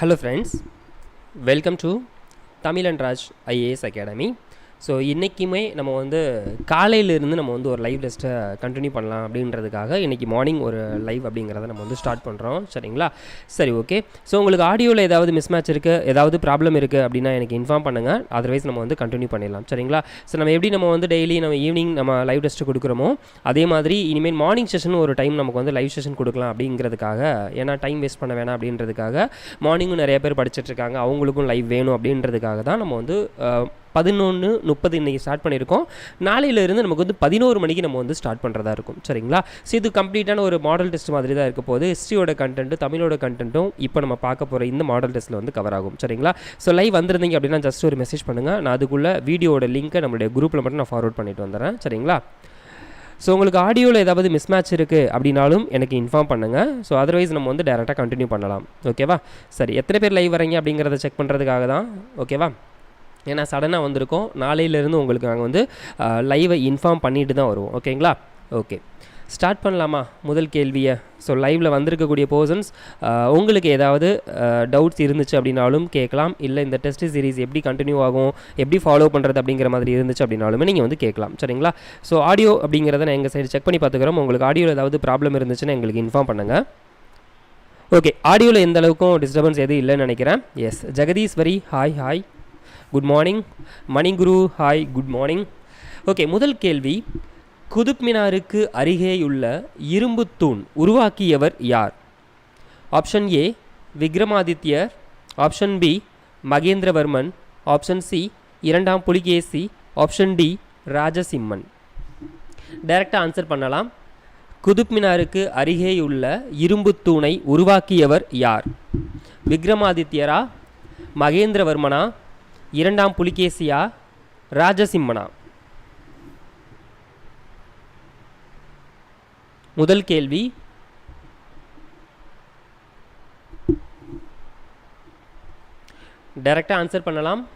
Hello friends welcome to Tamil and Raj IAS academy so இன்றைக்குமே நம்ம வந்து காலையிலேருந்து நம்ம வந்து ஒரு லைவ் டெஸ்ட்டை கண்டினியூ பண்ணலாம் அப்படின்றதுக்காக இன்றைக்கி மார்னிங் ஒரு லைவ் அப்படிங்கிறத நம்ம வந்து ஸ்டார்ட் பண்ணுறோம் சரிங்களா? சரி ஓகே ஸோ உங்களுக்கு ஆடியோவில் ஏதாவது மிஸ் மேட்ச் இருக்குது ஏதாவது ப்ராப்ளம் இருக்குது அப்படின்னா எனக்கு இன்ஃபார்ம் பண்ணுங்கள் அதர்வைஸ் நம்ம வந்து கண்டினியூ பண்ணிடலாம். சரிங்களா? ஸோ நம்ம எப்படி நம்ம வந்து டெய்லி நம்ம ஈவினிங் நம்ம லைவ் டெஸ்ட்டு கொடுக்குறோமோ அதே மாதிரி இனிமேல் மார்னிங் செஷன் ஒரு டைம் நமக்கு வந்து லைவ் செஷன் கொடுக்கலாம் அப்படிங்கிறதுக்காக ஏன்னா டைம் வேஸ்ட் பண்ண வேணாம் அப்படின்றதுக்காக மார்னிங்கும் நிறைய பேர் படிச்சுட்டு இருக்காங்க. அவங்களுக்கும் லைவ் வேணும் அப்படின்றதுக்காக தான் நம்ம வந்து பதினொன்று முப்பது இன்றைக்கி ஸ்டார்ட் பண்ணியிருக்கோம். நாளையிலேருந்து நமக்கு வந்து பதினோரு மணிக்கு நம்ம வந்து ஸ்டார்ட் பண்ணுறதா இருக்கும். சரிங்களா? ஸோ இது கம்ப்ளீட்டான ஒரு மாடல் டெஸ்ட் மாதிரி தான் இருக்க போது ஹிஸ்ட்ரியோட கண்டென்ட்டு தமிழோட கண்டென்ட்டும் இப்போ நம்ம பார்க்க போகிற இந்த மாடல் டெஸ்ட்டில் வந்து கவர் ஆகும். சரிங்களா? ஸோ லைவ் வந்திருந்தீங்க அப்படின்னா ஜஸ்ட் ஒரு மெசேஜ் பண்ணுங்கள் நான் அதுக்குள்ளே வீடியோட லிங்க்கை நம்மளுடைய குரூப்பில் மட்டும் நான் ஃபார்வர்ட் பண்ணிட்டு வந்துடுறேன். சரிங்களா? ஸோ உங்களுக்கு ஆடியோவில் ஏதாவது மிஸ் மேட்ச் இருக்குது அப்படின்னாலும் எனக்கு இன்ஃபார்ம் பண்ணுங்கள் ஸோ அதர்வைஸ் நம்ம வந்து டேரெக்டாக கண்டினியூ பண்ணலாம். ஓகேவா சரி எத்தனை பேர் லைவ் வரீங்க அப்படிங்கிறத செக் பண்ணுறதுக்காக தான். ஓகேவா ஏன்னா சடனாக வந்திருக்கோம். நாளையிலேருந்து உங்களுக்கு நாங்கள் வந்து லைவை இன்ஃபார்ம் பண்ணிட்டு தான் வருவோம். ஓகேங்களா ஓகே ஸ்டார்ட் பண்ணலாமா? முதல் கேள்வியை. ஸோ லைவில் வந்திருக்கக்கூடிய பர்சன்ஸ் உங்களுக்கு ஏதாவது டவுட்ஸ் இருந்துச்சு அப்படின்னாலும் கேட்கலாம். இல்லை இந்த டெஸ்ட் சீரிஸ் எப்படி கண்டினியூ ஆகும்? எப்படி ஃபாலோ பண்ணுறது அப்படிங்கிற மாதிரி இருந்துச்சு அப்படின்னாலுமே நீங்கள் வந்து கேட்கலாம். சரிங்களா? ஸோ ஆடியோ அப்படிங்கிறத நான் எங்கள் சைடு செக் பண்ணி பார்த்துக்கிறோம். உங்களுக்கு ஆடியோவில் ஏதாவது ப்ராப்ளம் இருந்துச்சுன்னா எங்களுக்கு இன்ஃபார்ம் பண்ணுங்கள் ஓகே ஆடியோவில் எந்த அளவுக்கும் டிஸ்டர்பன்ஸ் எதுவும் இல்லைன்னு நினைக்கிறேன். Yes Jagadeeswari hi hi good morning Maniguru hi good morning okay முதல் கேள்வி. குதுப் மினாருக்கு அருகேயுள்ள இரும்பு தூண் உருவாக்கியவர் யார்? Option A Vikramadityar option B Mahendravarman. Option C இரண்டாம் புலிகேசி. Option D Rajasimhan. டைரக்டாக ஆன்சர் பண்ணலாம். குதுப் மினாருக்கு அருகேயுள்ள இரும்பு தூணை உருவாக்கியவர் யார்? விக்ரமாதித்யரா மகேந்திரவர்மனா இரண்டாம் புலிகேசியா ராஜசிம்மனா? முதல் கேள்வி. டைரக்டாக ஆன்சர் பண்ணலாம்.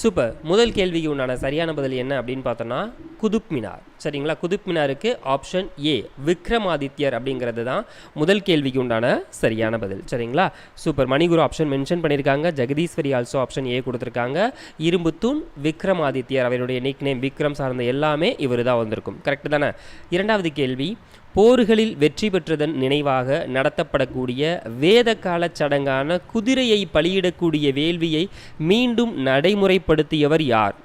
சூப்பர். முதல் கேள்விக்கு உண்டான சரியான பதில் என்ன அப்படின்னு பார்த்தோன்னா குதுப் மினார். சரிங்களா? குதுப் மினாருக்கு ஆப்ஷன் ஏ விக்ரமாதித்யர் அப்படிங்கிறது தான் முதல் கேள்விக்கு உண்டான சரியான பதில். சரிங்களா? சூப்பர். மணிகுரு ஆப்ஷன் மென்ஷன் பண்ணியிருக்காங்க. ஜெகதீஸ்வரி ஆல்சோ ஆப்ஷன் ஏ கொடுத்துருக்காங்க. இரும்புத்தூண் விக்ரமாதித்யர். அவருடைய நிக் நேம் விக்ரம் சார்ந்த எல்லாமே இவர் தான் வந்திருக்கும். கரெக்டு தானே? இரண்டாவது கேள்வி போர்களில் வெற்றி பெற்றதன் நினைவாக நடத்தப்படக்கூடிய வேத கால சடங்கான குதிரையை பலியிடக்கூடிய வேள்வியை மீண்டும் நடைமுறைப்படுத்தியவர் யார்?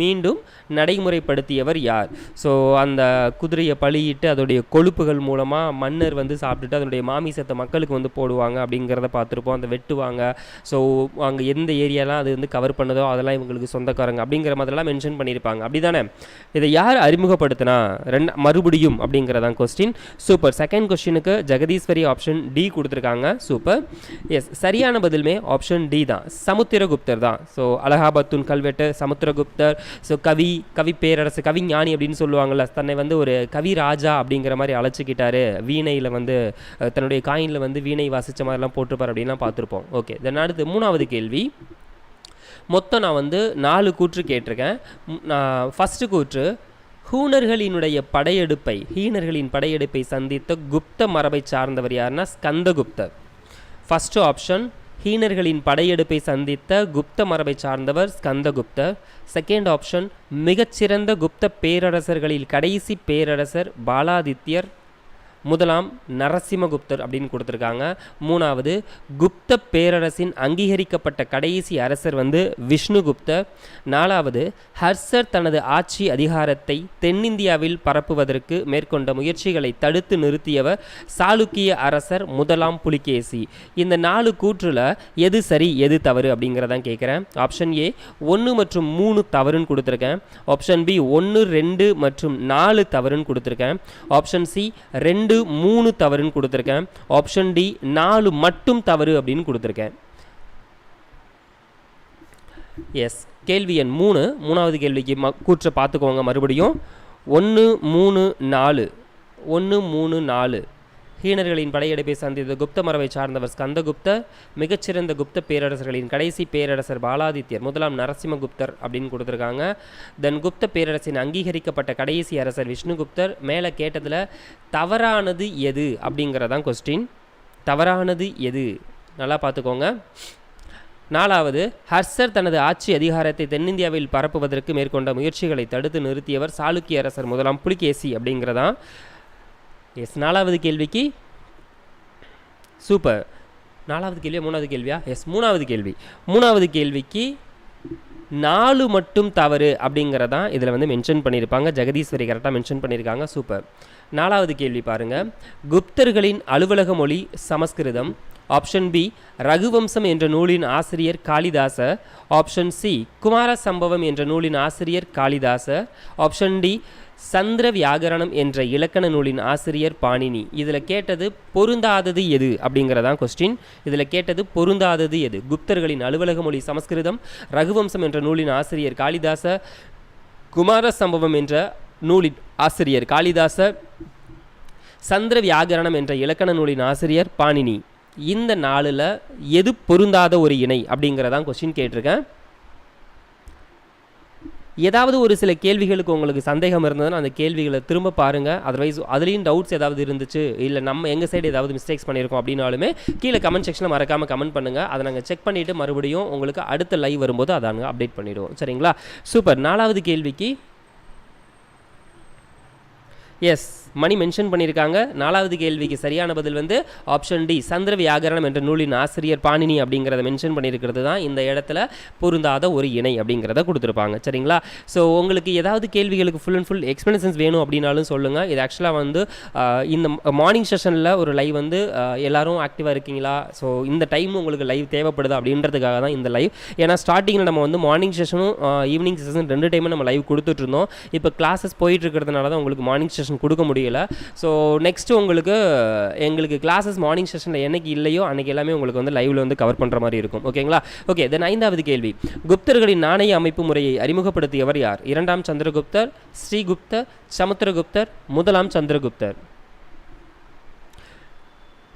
மீண்டும் நடைமுறைப்படுத்தியவர் யார்? ஸோ அந்த குதிரையை பழியிட்டு அதோடைய கொழுப்புகள் மூலமாக மன்னர் வந்து சாப்பிட்டுட்டு அதனுடைய மாமிசத்தை மக்களுக்கு வந்து போடுவாங்க அப்படிங்கிறத பார்த்துருப்போம். அந்த வெட்டுவாங்க. ஸோ அங்கே எந்த ஏரியாலாம் அது வந்து கவர் பண்ணதோ அதெல்லாம் இவங்களுக்கு சொந்தக்காரங்க அப்படிங்கிற மாதிரிலாம் மென்ஷன் பண்ணியிருப்பாங்க. அப்படி தானே இதை யார் அறிமுகப்படுத்தினா ரெண்டு மறுபடியும் அப்படிங்கிறதான் கொஸ்டின் சூப்பர் செகண்ட் கொஸ்டினுக்கு ஜெகதீஸ்வரி ஆப்ஷன் டி கொடுத்துருக்காங்க. சூப்பர் எஸ் சரியான பதிலுமே ஆப்ஷன் டி தான். சமுத்திரகுப்தர் தான். ஸோ அலகாபாத்துன் கல்வெட்டு சமுத்திரகுப்தர் ஸோ கவி கவி பேரரசு கவிஞானி அப்படின்னு சொல்லுவாங்கள்ல தன்னை வந்து ஒரு கவி ராஜா அப்படிங்கிற மாதிரி அழைச்சிக்கிட்டாரு. வீணையில் வந்து தன்னுடைய காயினில் வந்து வீணை வாசித்த மாதிரிலாம் போட்டிருப்பார் அப்படின்லாம் பார்த்துருப்போம். ஓகே தென் அடுத்து மூணாவது கேள்வி. மொத்தம் நான் வந்து நாலு கூற்று கேட்டிருக்கேன். நான் ஃபஸ்ட்டு கூற்று ஹூனர்களினுடைய படையெடுப்பை ஹீனர்களின் படையெடுப்பை சந்தித்த குப்த மரபை சார்ந்தவர் யாருன்னா ஸ்கந்தகுப்தர். ஃபஸ்ட்டு ஆப்ஷன் ஹீனர்களின் படையெடுப்பை சந்தித்த குப்த மரபை சார்ந்தவர் ஸ்கந்தகுப்தர் செகண்ட் ஆப்ஷன் மிகச்சிறந்த குப்த பேரரசர்களில் கடைசி பேரரசர் பாலாதித்யர். முதலாம் நரசிம்மகுப்தர் அப்படின்னு கொடுத்துருக்காங்க. மூணாவது குப்த பேரரசின் அங்கீகரிக்கப்பட்ட கடைசி அரசர் வந்து விஷ்ணுகுப்தர். நாலாவது ஹர்ஷர் தனது ஆட்சி அதிகாரத்தை தென்னிந்தியாவில் பரப்புவதற்கு மேற்கொண்ட முயற்சிகளை தடுத்து நிறுத்தியவர் சாளுக்கிய அரசர் முதலாம் புலிகேசி. இந்த நாலு கூற்றில் எது சரி எது தவறு அப்படிங்கிறதான் கேட்குறேன். ஆப்ஷன் ஏ ஒன்று மற்றும் மூணு தவறுன்னு கொடுத்துருக்கேன். ஆப்ஷன் பி ஒன்று ரெண்டு மற்றும் நாலு தவறுன்னு கொடுத்துருக்கேன். ஆப்ஷன் சி ரெண்டு ரெண்டு மூணு தவறுன்னு கொடுத்துருக்கேன். ஆப்ஷன் டி நாலு மட்டும் தவறு அப்படின்னு கொடுத்துருக்கேன். எஸ் கேள்வி எண் மூணு. மூணாவது கேள்விக்கு ம கூற்றை பார்த்துக்கோங்க மறுபடியும். ஒன்று மூணு நாலு. ஒன்று மூணு நாலு. ஹீனர்களின் படையெடுப்பை சந்தித்த குப்த மரபை சார்ந்தவர் ஸ்கந்தகுப்த மிகச்சிறந்த குப்த பேரரசர்களின் கடைசி பேரரசர் பாலாதித்யர் முதலாம் நரசிம்மகுப்தர் அப்படின்னு கொடுத்துருக்காங்க. தென் குப்த பேரரசின் அங்கீகரிக்கப்பட்ட கடைசி அரசர் விஷ்ணுகுப்தர் மேலே கேட்டதில் தவறானது எது? அப்படிங்கிறதான் கொஸ்டின் தவறானது எது? நல்லா பார்த்துக்கோங்க. நாலாவது ஹர்ஷர் தனது ஆட்சி அதிகாரத்தை தென்னிந்தியாவில் பரப்புவதற்கு மேற்கொண்ட முயற்சிகளை தடுத்து நிறுத்தியவர் சாளுக்கிய அரசர் முதலாம் புலிகேசி அப்படிங்கிறதான். எஸ் நாலாவது கேள்விக்கு சூப்பர் நாலாவது கேள்வியா மூணாவது கேள்வியா? எஸ் மூணாவது கேள்வி. மூணாவது கேள்விக்கு நாலு மட்டும் தவறு அப்படிங்கிறதான் இதில் வந்து மென்ஷன் பண்ணியிருப்பாங்க ஜெகதீஸ்வரி கரெக்டாக மென்ஷன் பண்ணியிருக்காங்க சூப்பர் நாலாவது கேள்வி பாருங்கள் குப்தர்களின் அலுவலக மொழி சமஸ்கிருதம். ஆப்ஷன் பி ரகுவம்சம் என்ற நூலின் ஆசிரியர் காளிதாச. ஆப்ஷன் சி குமார சம்பவம் என்ற நூலின் ஆசிரியர் காளிதாசர் ஆப்ஷன் டி சந்திர வியாகரணம் என்ற இலக்கண நூலின் ஆசிரியர் பாணினி. இதில் கேட்டது பொருந்தாதது எது? அப்படிங்கிறதான் கொஸ்டின் இதில் கேட்டது பொருந்தாதது எது? குப்தர்களின் அலுவலக மொழி சமஸ்கிருதம் ரகுவம்சம் என்ற நூலின் ஆசிரியர் காளிதாச குமார சம்பவம் என்ற நூலின் ஆசிரியர் காளிதாச சந்திர வியாகரணம் என்ற இலக்கண நூலின் ஆசிரியர் பாணினி. இந்த நாளில் எது பொருந்தாத ஒரு இணை அப்படிங்கிறதான் கொஸ்டின் கேட்டிருக்கேன். ஏதாவது ஒரு சில கேள்விகளுக்கு உங்களுக்கு சந்தேகம் இருந்ததுன்னா அந்த கேள்விகளை திரும்ப பாருங்கள் அதர்வைஸ் அதுலேயும் டவுட்ஸ் ஏதாவது இருந்துச்சு இல்லை நம்ம எங்கள் சைடு ஏதாவது மிஸ்டேக்ஸ் பண்ணியிருக்கோம் அப்படின்னாலுமே கீழே கமெண்ட் செக்ஷனில் மறக்காமல் கமெண்ட் பண்ணுங்கள் அதை நாங்கள் செக் பண்ணிவிட்டு மறுபடியும் உங்களுக்கு அடுத்த லைவ் வரும்போது அதை நாங்கள் அப்டேட் பண்ணிவிடுவோம் சரிங்களா? சூப்பர் நாலாவது கேள்விக்கு. எஸ் மணி மென்ஷன் பண்ணியிருக்காங்க. நாலாவது கேள்விக்கு சரியான பதில் வந்து ஆப்ஷன் டி சந்திர வியாகரணம் என்ற நூலின் ஆசிரியர் பாணினி அப்படிங்கிறத மென்ஷன் பண்ணியிருக்கிறது தான். இந்த இடத்துல பொருந்தாத ஒரு இணை அப்படிங்கிறத கொடுத்துருப்பாங்க. சரிங்களா? ஸோ உங்களுக்கு ஏதாவது கேள்விகளுக்கு ஃபுல் அண்ட் ஃபுல் எக்ஸ்பிளனேஷன்ஸ் வேணும் அப்படின்னாலும் சொல்லுங்கள் இது ஆக்சுவலாக வந்து இந்த மார்னிங் செஷனில் ஒரு லைவ் வந்து எல்லோரும் எல்லாரும் ஆக்டிவாக இருக்கீங்களா? ஸோ இந்த டைம் உங்களுக்கு லைவ் தேவைப்படுது அப்படின்றதுக்காக தான் இந்த லைவ் ஏன்னா ஸ்டார்டிங்கில் நம்ம வந்து மார்னிங் செஷனும் ஈவினிங் செஷன் ரெண்டு டைமும் நம்ம லைவ் கொடுத்துட்ருந்தோம் இப்போ கிளாஸஸ் போயிட்டு இருக்கிறதுனால தான் உங்களுக்கு மார்னிங் செஷன் கொடுக்க முடியும். முடியலை. ஸோ நெக்ஸ்ட்டு உங்களுக்கு எங்களுக்கு கிளாஸஸ் மார்னிங் செஷனில் என்னைக்கு இல்லையோ அன்றைக்கி எல்லாமே உங்களுக்கு வந்து லைவில் வந்து கவர் பண்ணுற மாதிரி இருக்கும். ஓகேங்களா ஓகே தென் ஐந்தாவது கேள்வி. குப்தர்களின் நாணய அமைப்பு முறையை அறிமுகப்படுத்தியவர் யார்? இரண்டாம் சந்திரகுப்தர் ஸ்ரீகுப்தர் சமுத்திரகுப்தர் முதலாம் சந்திரகுப்தர்.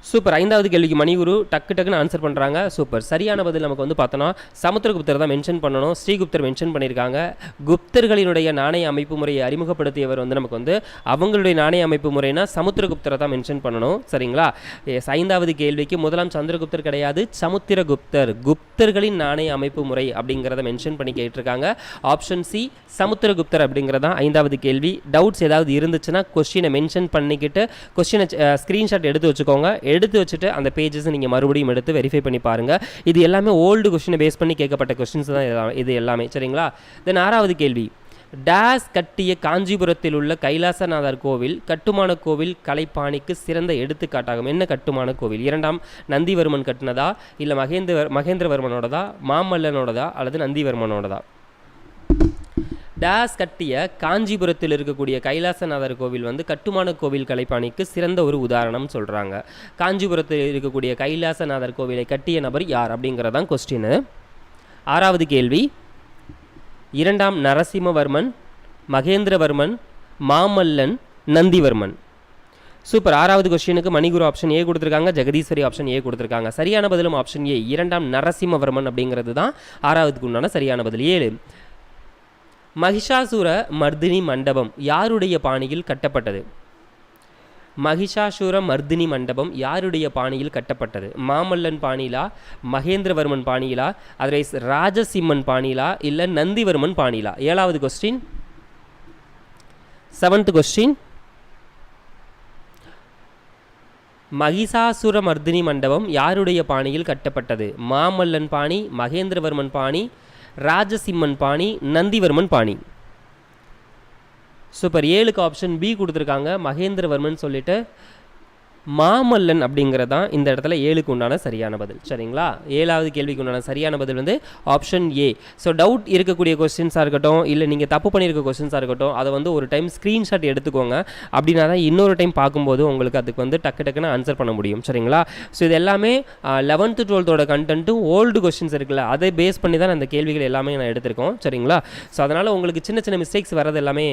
சூப்பர். ஐந்தாவது கேள்விக்கு மணிகுரு டக்கு டக்குன்னு ஆன்சர் பண்ணுறாங்க சூப்பர். சரியான பதில் நமக்கு வந்து பார்த்தோன்னா சமுத்திரகுப்தர் தான் மென்ஷன் பண்ணணும். ஸ்ரீகுப்தர் மென்ஷன் பண்ணியிருக்காங்க. குப்தர்களினுடைய நாணய அமைப்பு முறையை அறிமுகப்படுத்தியவர் வந்து நமக்கு வந்து அவங்களுடைய நாணய அமைப்பு முறைனா சமுத்திரகுப்தரை தான் மென்ஷன் பண்ணணும். சரிங்களா? எஸ் ஐந்தாவது கேள்விக்கு முதலாம் சந்திரகுப்தர் கிடையாது சமுத்திரகுப்தர். குப்தர்களின் நாணய அமைப்பு முறை அப்படிங்கிறத மென்ஷன் பண்ணி கேட்டிருக்காங்க. ஆப்ஷன் சி சமுத்திரகுப்தர் அப்படிங்கிறதான் ஐந்தாவது கேள்வி. டவுட்ஸ் ஏதாவது இருந்துச்சுன்னா கொஸ்டினை மென்ஷன் பண்ணிக்கிட்டு கொஸ்டினை ஸ்க்ரீன்ஷாட் எடுத்து வச்சுக்கோங்க. எடுத்து வச்சுட்டு அந்த பேஜஸ் நீங்கள் மறுபடியும் எடுத்து வெரிஃபை பண்ணி பாருங்கள் இது எல்லாமே ஓல்டு கொஸ்டினை பேஸ் பண்ணி கேட்கப்பட்ட கொஸ்டின்ஸ் தான் இது எல்லாமே. சரிங்களா? தென் ஆறாவது கேள்வி. டேஸ் கட்டிய காஞ்சிபுரத்தில் உள்ள கைலாசநாதர் கோவில் கட்டுமான கோவில் கலைப்பாணிக்கு சிறந்த எடுத்துக்காட்டாகும். என்ன கட்டுமான கோவில்? இரண்டாம் நந்திவர்மன் கட்டினதா? இல்லை மகேந்திர மகேந்திரவர்மனோடதா? மாமல்லனோடதா? அல்லது நந்திவர்மனோடதா? டேஸ் கட்டிய காஞ்சிபுரத்தில் இருக்கக்கூடிய கைலாசநாதர் கோவில் வந்து கட்டுமான கோவில் கலைப்பாணிக்கு சிறந்த ஒரு உதாரணம் சொல்கிறாங்க காஞ்சிபுரத்தில் இருக்கக்கூடிய கைலாசநாதர் கோவிலை கட்டிய நபர் யார் அப்படிங்கிறதான் கொஸ்டின் ஆறாவது கேள்வி. இரண்டாம் நரசிம்மவர்மன் மகேந்திரவர்மன் மாமல்லன் நந்திவர்மன். சூப்பர் ஆறாவது கொஸ்டினுக்கு மணிகுரு ஆப்ஷன் ஏ கொடுத்துருக்காங்க ஜெகதீஸ்வரி ஆப்ஷன் ஏ கொடுத்துருக்காங்க. சரியான பதிலும் ஆப்ஷன் ஏ இரண்டாம் நரசிம்மவர்மன் அப்படிங்கிறது தான் ஆறாவதுக்கு உண்டான சரியான பதில். ஏழு. மகிஷாசுர மர்தினி மண்டபம் யாருடைய பாணியில் கட்டப்பட்டது? மகிஷாசுர மர்தினி மண்டபம் யாருடைய பாணியில் கட்டப்பட்டது? மாமல்லன் பாணியிலா? மகேந்திரவர்மன் பாணியிலா? அதர்வைஸ் ராஜசிம்மன் பாணியிலா? இல்லை நந்திவர்மன் பாணியிலா? ஏழாவது question seventh question Mahishasura Mardini மண்டபம் யாருடைய பாணியில் கட்டப்பட்டது? மாமல்லன் பாணி மகேந்திரவர்மன் பாணி ராஜசிம்மன் பாணி நந்திவர்மன் பாணி. சூப்பர் ஏழுக்கு ஆப்ஷன் பி கொடுத்துருக்காங்க. மகேந்திரவர்மன் சொல்லிட்டு மாமல்லன் அப்படிங்கிறது தான் இந்த இடத்துல ஏழுக்கு உண்டான சரியான பதில். சரிங்களா? ஏழாவது கேள்விக்கு உண்டான சரியான பதில் வந்து ஆப்ஷன் ஏ ஸோ டவுட் இருக்கக்கூடிய கொஸ்டின்ஸாக இருக்கட்டும் இல்லை நீங்கள் தப்பு பண்ணியிருக்க கொஸ்டின்ஸாக இருக்கட்டும் அதை வந்து ஒரு டைம் ஸ்க்ரீன்ஷாட் எடுத்துக்கோங்க. அப்படின்னா தான் இன்னொரு டைம் பார்க்கும்போது உங்களுக்கு அதுக்கு வந்து டக்கு டக்குன்னு ஆன்சர் பண்ண முடியும். சரிங்களா? ஸோ இது எல்லாமே லெவன்த்து டுவெல்த்தோட கண்டென்ட்டு ஓல்டு கொஸ்டின்ஸ் இருக்குல்ல அதை பேஸ் பண்ணி தான் அந்த கேள்விகள் எல்லாமே நான் எடுத்திருக்கோம். சரிங்களா? ஸோ அதனால் உங்களுக்கு சின்ன சின்ன மிஸ்டேக்ஸ் வரது எல்லாமே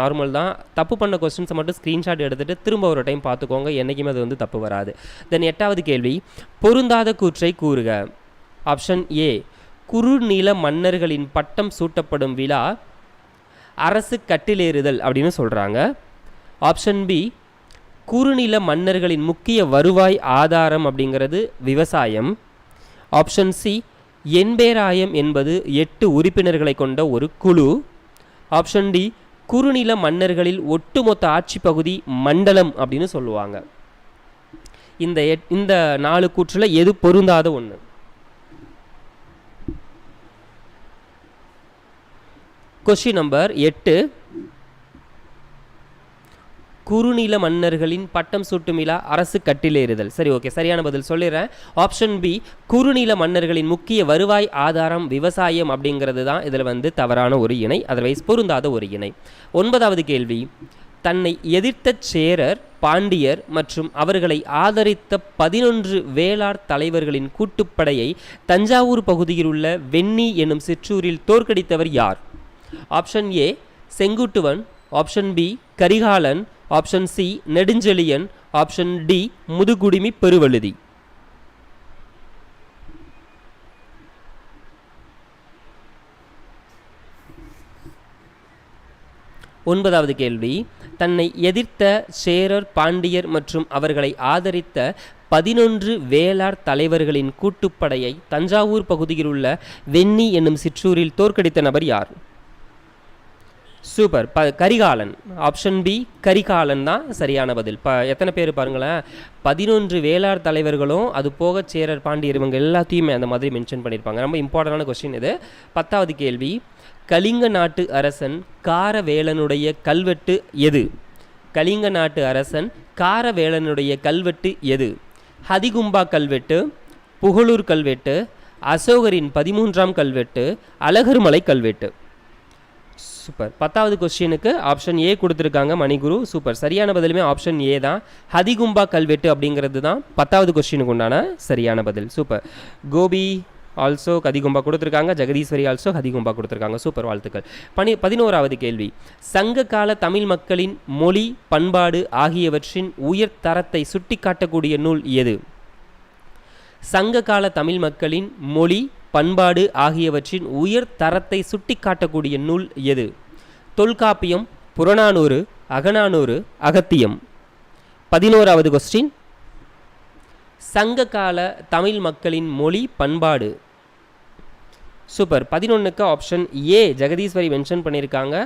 நார்மல் தான். தப்பு பண்ண கொஸ்டின்ஸை மட்டும் ஸ்க்ரீன்ஷாட் எடுத்துகிட்டு திரும்ப ஒரு டைம் பார்த்துக்கோங்க. என்றைக்கு வரைக்கும் அது வந்து தப்பு வராது. தென் எட்டாவது கேள்வி பொருந்தாத கூற்றை கூறுக. ஆப்ஷன் ஏ குறுநில மன்னர்களின் பட்டம் சூட்டப்படும் விழா அரசு கட்டிலேறுதல் அப்படின்னு சொல்கிறாங்க ஆப்ஷன் பி குறுநில மன்னர்களின் முக்கிய வருவாய் ஆதாரம் அப்படிங்கிறது விவசாயம். ஆப்ஷன் சி என்பேராயம் என்பது எட்டு உறுப்பினர்களை கொண்ட ஒரு குழு. ஆப்ஷன் டி குறுநில மன்னர்களில் ஒட்டுமொத்த ஆட்சி பகுதி மண்டலம் அப்படின்னு சொல்லுவாங்க. இந்த எட் இந்த நாலு கூற்றில் எது பொருந்தாத ஒன்று கொஷின் நம்பர் எட்டு. குறுநில மன்னர்களின் பட்டம் சூட்டும் விழா அரசு கட்டிலேறுதல். சரி ஓகே சரியான பதில் சொல்லிடுறேன். ஆப்ஷன் பி குறுநில மன்னர்களின் முக்கிய வருவாய் ஆதாரம் விவசாயம் அப்படிங்கிறது தான் இதில் வந்து தவறான ஒரு இணை அதர்வைஸ் பொருந்தாத ஒரு இணை. ஒன்பதாவது கேள்வி தன்னை எதிர்த்த சேரர் பாண்டியர் மற்றும் அவர்களை ஆதரித்த பதினொன்று வேளார் தலைவர்களின் கூட்டுப்படையை தஞ்சாவூர் பகுதியில் உள்ள வெண்ணி என்னும் சிற்றூரில் தோற்கடித்தவர் யார்? Option A Senguttuvan. Option B Karikalan. Option C Nedunchezhiyan. Option D Mudukudumi Peruvazhuthi. ஒன்பதாவது கேள்வி. தன்னை எதிர்த்த சேரர் பாண்டியர் மற்றும் அவர்களை ஆதரித்த பதினொன்று வேளார் தலைவர்களின் கூட்டுப்படையை தஞ்சாவூர் பகுதியில் உள்ள வெண்ணி என்னும் சிற்றூரில் தோற்கடித்த நபர் யார்? சூப்பர். ப கரிகாலன். ஆப்ஷன் பி கரிகாலன் தான் சரியான பதில். ப எத்தனை பேர் பாருங்களேன். பதினொன்று வேளார் தலைவர்களும் அது போக சேரர் பாண்டியர் இவங்க எல்லாத்தையுமே அந்த மாதிரி மென்ஷன் பண்ணியிருப்பாங்க. ரொம்ப இம்பார்ட்டண்டான கொஸ்டின் இது. பத்தாவது கேள்வி. கலிங்க நாட்டு அரசன் காரவேலனுடைய கல்வெட்டு எது? கலிங்க நாட்டு அரசன் காரவேலனுடைய கல்வெட்டு எது? ஹதிகும்பா கல்வெட்டு புகழூர் கல்வெட்டு அசோகரின் பதிமூன்றாம் கல்வெட்டு அழகர்மலை கல்வெட்டு. சூப்பர் பத்தாவது கொஸ்டினுக்கு ஆப்ஷன் ஏ கொடுத்துருக்காங்க மணிகுரு. சூப்பர் சரியான பதிலுமே ஆப்ஷன் ஏ தான். ஹதிகும்பா கல்வெட்டு அப்படிங்கிறது தான் பத்தாவது கொஸ்டினுக்கு உண்டான சரியான பதில். சூப்பர் கோபி ஆல்சோ கதிகும்பா கொடுத்துருக்காங்க. ஜெகதீஸ்வரி ஆல்சோ ஹதிகும்பா கொடுத்துருக்காங்க. சூப்பர் வாழ்த்துக்கள். பனி பதினோராவது கேள்வி. சங்க கால தமிழ் மக்களின் மொழி பண்பாடு ஆகியவற்றின் உயர் தரத்தை சுட்டிக்காட்டக்கூடிய நூல் எது? சங்க கால தமிழ் மக்களின் மொழி பண்பாடு ஆகியவற்றின் உயர் தரத்தை சுட்டிக்காட்டக்கூடிய நூல் எது? தொல்காப்பியம் புறநானூறு அகநானூறு அகத்தியம். பதினோராவது கொஸ்டின் சங்க கால தமிழ் மக்களின் மொழி பண்பாடு. சூப்பர் பதினொன்றுக்கு ஆப்ஷன் ஏ ஜெகதீஸ்வரி மென்ஷன் பண்ணியிருக்காங்க.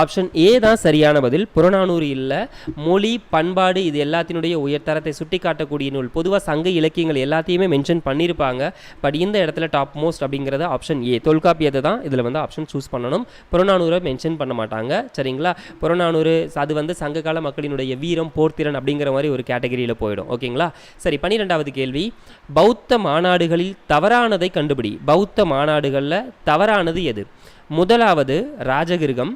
ஆப்ஷன் ஏ தான் சரியான பதில். புறநானூறு இல்லை மொழி பண்பாடு இது எல்லாத்தினுடைய உயர்தரத்தை சுட்டி காட்டக்கூடிய நூல். பொதுவாக சங்க இலக்கியங்கள் எல்லாத்தையுமே மென்ஷன் பண்ணியிருப்பாங்க பட் இந்த இடத்துல டாப் மோஸ்ட் அப்படிங்கிறது ஆப்ஷன் ஏ தொல்காப்பியத்தை தான் இதில் வந்து ஆப்ஷன் சூஸ் பண்ணணும். புறநானூரை மென்ஷன் பண்ண மாட்டாங்க. சரிங்களா? புறநானூறு அது வந்து சங்ககால மக்களினுடைய வீரம் போர்த்திறன் அப்படிங்கிற மாதிரி ஒரு கேட்டகரியில் போயிடும். ஓகேங்களா? சரி பன்னிரெண்டாவது கேள்வி. பௌத்த மாநாடுகளில் தவறானதை கண்டுபிடி. பௌத்த மாநாடுகளில் தவறானது எது? முதலாவது ராஜகிருகம்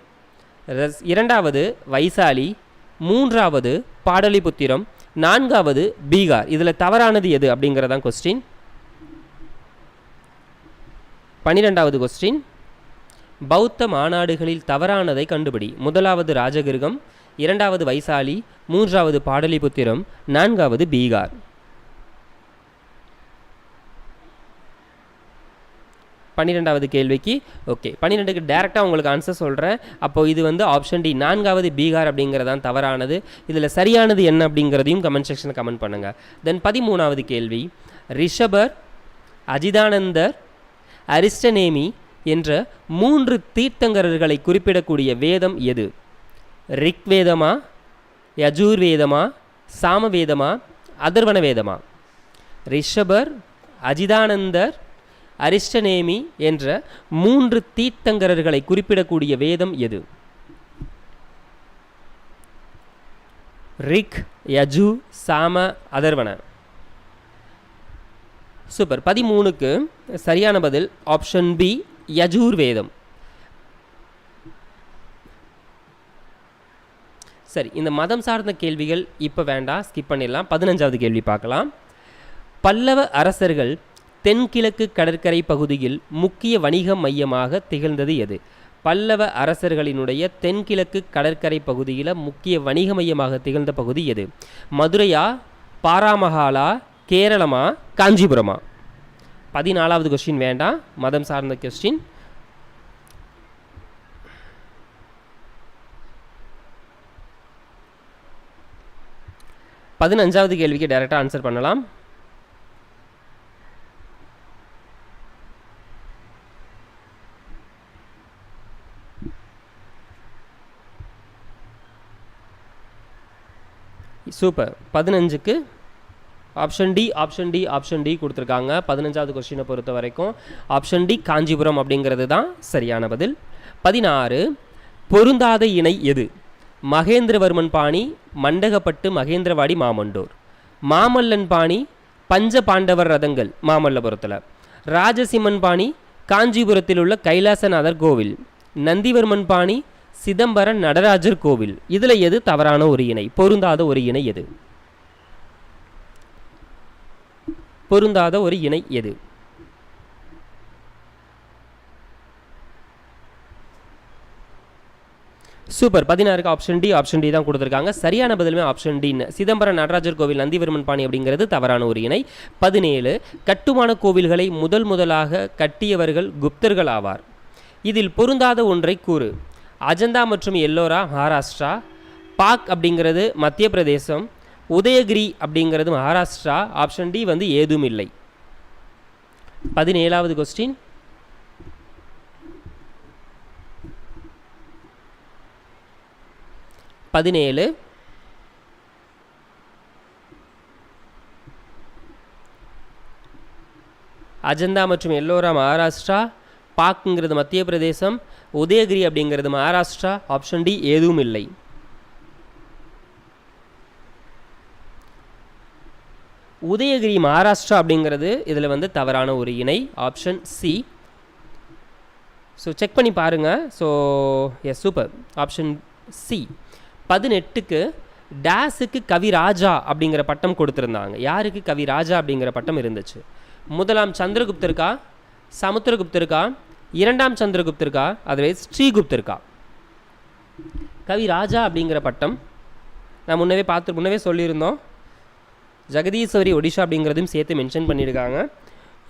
இரண்டாவது வைசாலி மூன்றாவது பாடலிபுத்திரம் நான்காவது பீகார். இதில் தவறானது எது அப்படிங்கிறதான் கொஸ்டின் பன்னிரெண்டாவது கொஸ்டின் பௌத்த மாநாடுகளில் தவறானதை கண்டுபிடி. முதலாவது ராஜகிருகம் இரண்டாவது வைசாலி மூன்றாவது பாடலிபுத்திரம் நான்காவது பீகார். பன்னிரெண்டாவது கேள்விக்கு. ஓகே பன்னிரெண்டுக்கு டேரெக்டாக உங்களுக்கு ஆன்சர் சொல்கிறேன் அப்போது இது வந்து ஆப்ஷன் டி நான்காவது பீகார் அப்படிங்கிறதான் தவறானது. இதில் சரியானது என்ன அப்படிங்கிறதையும் கமெண்ட் செக்ஷனில் கமெண்ட் பண்ணுங்கள் தென் பதிமூணாவது கேள்வி. ரிஷபர் அஜிதானந்தர் அரிஸ்டநேமி என்ற மூன்று தீர்த்தங்கரர்களை குறிப்பிடக்கூடிய வேதம் எது? ரிக்வேதமா யஜூர்வேதமா சாமவேதமா அதர்வன வேதமா ரிஷபர் அஜிதானந்தர் அரிஸ்டனேமி என்ற மூன்று தீர்த்தங்கரர்களை குறிப்பிடக்கூடிய வேதம் எது? ரிக் யஜு சாம அதர்வன. சூப்பர். பதிமூணுக்கு சரியான பதில் ஆப்ஷன் பி யஜூர் வேதம். சரி இந்த மதம் சார்ந்த கேள்விகள் இப்போ வேண்டாம் ஸ்கிப் பண்ணிடலாம். பதினஞ்சாவது கேள்வி பார்க்கலாம். பல்லவ அரசர்கள் தென்கிழக்கு கடற்கரை பகுதியில் முக்கிய வணிக மையமாக திகழ்ந்தது எது? பல்லவ அரசர்களினுடைய தென்கிழக்கு கடற்கரை பகுதியில் முக்கிய வணிக மையமாக திகழ்ந்த பகுதி எது? மதுரையா பாராமகாலா கேரளமா காஞ்சிபுரமா? பதினாலாவது கொஸ்டின் வேண்டாம். மதம் சார்ந்த கொஸ்டின் பதினஞ்சாவது கேள்விக்கு டைரெக்டாக ஆன்சர் பண்ணலாம். சூப்பர். பதினஞ்சுக்கு option D option D option D கொடுத்துருக்காங்க. பதினஞ்சாவது கொஸ்டினை பொறுத்த வரைக்கும் ஆப்ஷன் டி காஞ்சிபுரம் அப்படிங்கிறது தான் சரியான பதில். பதினாறு பொருந்தாத இணை எது? மகேந்திரவர்மன் பாணி மண்டகப்பட்டு மகேந்திரவாடி மாமண்டூர். மாமல்லன் பாணி பஞ்ச பாண்டவர் ரதங்கள் மாமல்லபுரத்தில். ராஜசிம்மன் பாணி காஞ்சிபுரத்தில் உள்ள கைலாசநாதர் கோவில். நந்திவர்மன் பாணி சிதம்பரம் நடராஜர் கோவில். இதில் எது தவறான ஒரு இணை? பொருந்தாத ஒரு இணை எது? பொருந்தாத ஒரு இணை எது? சூப்பர். பதினாறுக்கு ஆப்ஷன் டி ஆப்ஷன் டி தான் கொடுத்துருக்காங்க. சரியான பதிலுமே ஆப்ஷன் டி சிதம்பரம் நடராஜர் கோவில் நந்திவர்மன் பாணி அப்படிங்கிறது தவறான ஒரு இணை. பதினேழு கட்டுமான கோவில்களை முதல் முதலாக கட்டியவர்கள் குப்தர்கள் ஆவார். இதில் பொருந்தாத ஒன்றை கூறு. அஜந்தா மற்றும் எல்லோரா மகாராஷ்டிரா. பாக் அப்படிங்கிறது மத்திய பிரதேசம். உதயகிரி அப்படிங்கிறது மகாராஷ்டிரா. ஆப்ஷன் டி வந்து ஏதும் இல்லை பதினேழாவது கொஸ்டின் பதினேழு. அஜந்தா மற்றும் எல்லோரா மகாராஷ்டிரா. பாக்குங்கிறது மத்திய பிரதேசம் உதயகிரி அப்படிங்கிறது மகாராஷ்டிரா ஆப்ஷன் டி எதுவும் இல்லை. உதயகிரி மகாராஷ்டிரா அப்படிங்கிறது இதில் வந்து தவறான ஒரு இணை ஆப்ஷன் சி ஸோ செக் பண்ணி பாருங்கள் so yes super option C பதினெட்டுக்கு டேஸுக்கு கவிராஜா அப்படிங்கிற பட்டம் கொடுத்துருந்தாங்க. யாருக்கு கவிராஜா அப்படிங்கிற பட்டம் இருந்துச்சு? முதலாம் சந்திரகுப்தருக்கா? சமுத்திரகுப்தருக்கா? இரண்டாம் சந்திரகுப்தருக்கா? அதர்வைஸ் ஸ்ரீகுப்தருக்கா? கவிராஜா அப்படிங்கிற பட்டம் நான் முன்னவே பார்த்து முன்னவே சொல்லியிருந்தோம். ஜெகதீஸ்வரி ஒடிஷா அப்படிங்கிறதையும் சேர்த்து மென்ஷன் பண்ணியிருக்காங்க.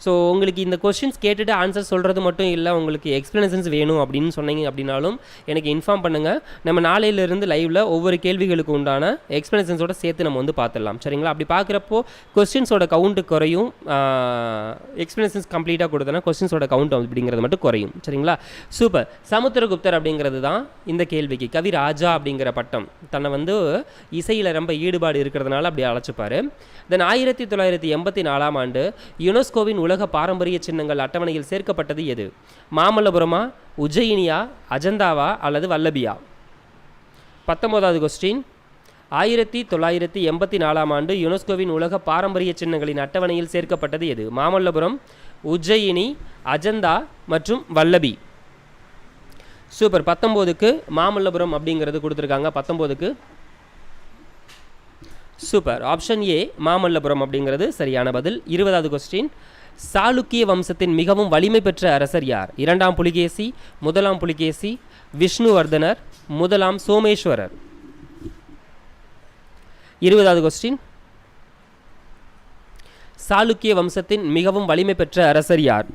ஸோ உங்களுக்கு இந்த கொஷின்ஸ் கேட்டுட்டு ஆன்சர் சொல்கிறது மட்டும் இல்லை உங்களுக்கு எக்ஸ்ப்ளனேஷன்ஸ் வேணும் அப்படின்னு சொன்னீங்க அப்படின்னாலும் எனக்கு இன்ஃபார்ம் பண்ணுங்கள் நம்ம நாளையிலேருந்து லைவில் ஒவ்வொரு கேள்விகளுக்கு உண்டான எக்ஸ்ப்ளனேஷன்ஸோட சேர்த்து நம்ம வந்து பார்த்துடலாம் சரிங்களா? அப்படி பார்க்குறப்போ கொஸ்டின்ஸோட கவுண்ட்டு குறையும். எக்ஸ்ப்ளனேஷன்ஸ் கம்ப்ளீட்டாக கொடுத்தனா கொஸ்டின்ஸோட கவுண்ட் அப்படிங்கிறது மட்டும் குறையும். சரிங்களா? சூப்பர் சமுத்திரகுப்தர் அப்படிங்கிறது தான் இந்த கேள்விக்கு. கவி ராஜா அப்படிங்கிற பட்டம். தன்னை வந்து இசையில் ரொம்ப ஈடுபாடு இருக்கிறதுனால அப்படி அழைச்சிப்பார். தென் ஆயிரத்தி தொள்ளாயிரத்தி எண்பத்தி நாலாம் ஆண்டு யுனெஸ்கோவின் உலக பாரம்பரிய சின்னங்கள் அட்டவணையில் சேர்க்கப்பட்டது எது? மாமல்லபுரமா உஜ்ஜயினியா அஜந்தாவா அல்லது வல்லபியா? பத்தொன்பதாவது கொஸ்டின் ஆயிரத்தி தொள்ளாயிரத்தி எண்பத்தி நாலாம் ஆண்டு யுனெஸ்கோவின் உலக பாரம்பரிய சின்னங்களின் அட்டவணையில் சேர்க்கப்பட்டது எது? மாமல்லபுரம் உஜ்ஜயினி அஜந்தா மற்றும் வல்லபி. சூப்பர் பத்தொம்போதுக்கு மாமல்லபுரம் அப்படிங்கிறது கொடுத்துருக்காங்க. பத்தொம்போதுக்கு சூப்பர் ஆப்ஷன் ஏ மாமல்லபுரம் அப்படிங்கிறது சரியான பதில். இருபதாவது கொஸ்டின் சாளுக்கிய வம்சத்தின் மிகவும் வலிமை பெற்ற அரசர் யார்? இரண்டாம் புலிகேசி முதலாம் புலிகேசி விஷ்ணுவர்தனர் முதலாம் சோமேஸ்வரர். இருபதாவது கொஸ்டின் சாளுக்கிய வம்சத்தின் மிகவும் வலிமை பெற்ற அரசர் யார்?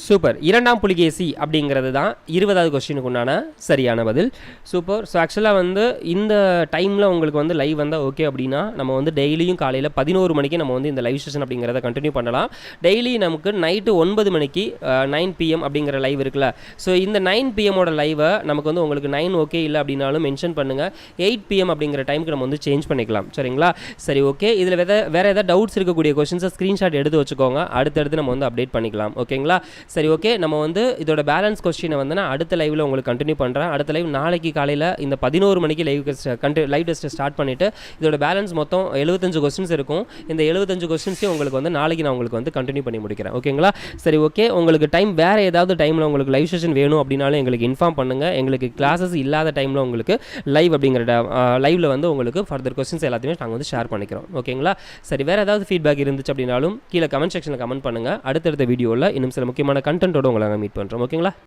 சூப்பர் இரண்டாம் புலிகேசி அப்படிங்கிறது தான் இருபதாவது கொஸ்டினுக்கு உண்டான சரியான பதில். சூப்பர் ஸோ ஆக்சுவலாக வந்து இந்த டைமில் உங்களுக்கு வந்து லைவ் வந்தால் ஓகே அப்படின்னா நம்ம வந்து டெய்லியும் காலையில் பதினோரு மணிக்கு நம்ம வந்து இந்த லைவ் செஷன் அப்படிங்கிறத கண்டினியூ பண்ணலாம். டெய்லி நமக்கு நைட்டு ஒன்பது மணிக்கு நைன் பிஎம் அப்படிங்கிற லைவ் இருக்குல்ல. ஸோ இந்த நைன் பிஎம்மோட லைவை நமக்கு வந்து உங்களுக்கு நைன் ஓகே இல்லை அப்படின்னாலும் மென்ஷன் பண்ணுங்கள் எயிட் பிஎம் அப்படிங்கிற டைமுக்கு நம்ம வந்து சேஞ்ச் பண்ணிக்கலாம். சரிங்களா? சரி ஓகே இதில் வேறு வேறு ஏதாவது டவுட்ஸ் இருக்கக்கூடிய கொஷின்ஸை ஸ்க்ரீன்ஷாட் எடுத்து வச்சுக்கோங்க. அடுத்தடுத்து நம்ம வந்து அப்டேட் பண்ணிக்கலாம். ஓகேங்களா சரி ஓகே நம்ம வந்து இதோட பேலன்ஸ் கொஸ்டினை வந்து நான் அடுத்த லைவில் உங்களுக்கு கண்டினியூ பண்ணுறேன் அடுத்த லைவ் நாளைக்கு காலையில் இந்த பதினோரு மணிக்கு லைவ் கண்டி லைவ் டெஸ்ட்டை ஸ்டார்ட் பண்ணிவிட்டு இதோட பேலன்ஸ் மொத்தம் எழுபத்தஞ்சு கொஸ்டின்ஸ் இருக்கும். இந்த எழுபத்தஞ்சு கொஸ்டின்ஸையும் உங்களுக்கு வந்து நாளைக்கு நான் உங்களுக்கு வந்து கண்டினியூ பண்ணி முடிக்கிறேன். ஓகேங்களா சரி ஓகே உங்களுக்கு டைம் வேறு ஏதாவது டைமில் உங்களுக்கு லைவ் செஷன் வேணும் அப்படின்னாலும் எங்களுக்கு இன்ஃபார்ம் பண்ணுங்கள் எங்களுக்கு கிளாஸஸ் இல்லாத டைமில் உங்களுக்கு லைவ் அப்படிங்கிற லைவில் வந்து உங்களுக்கு ஃபர்தர் கொஸ்டின்ஸ் எல்லாத்தையுமே நாங்கள் வந்து ஷேர் பண்ணிக்கிறோம். ஓகேங்களா சரி வேறு ஏதாவது ஃபீட்பேக் இருந்துச்சு அப்படின்னாலும் கீழே கமெண்ட் செக்ஷனில் கமெண்ட் பண்ணுங்கள் அடுத்தடுத்த வீடியோவில் இன்னும் சில முக்கியமான கண்டென்ட்டோட உங்களை நாங்கள் மீட் பண்ணுறோம் ஓகேங்களா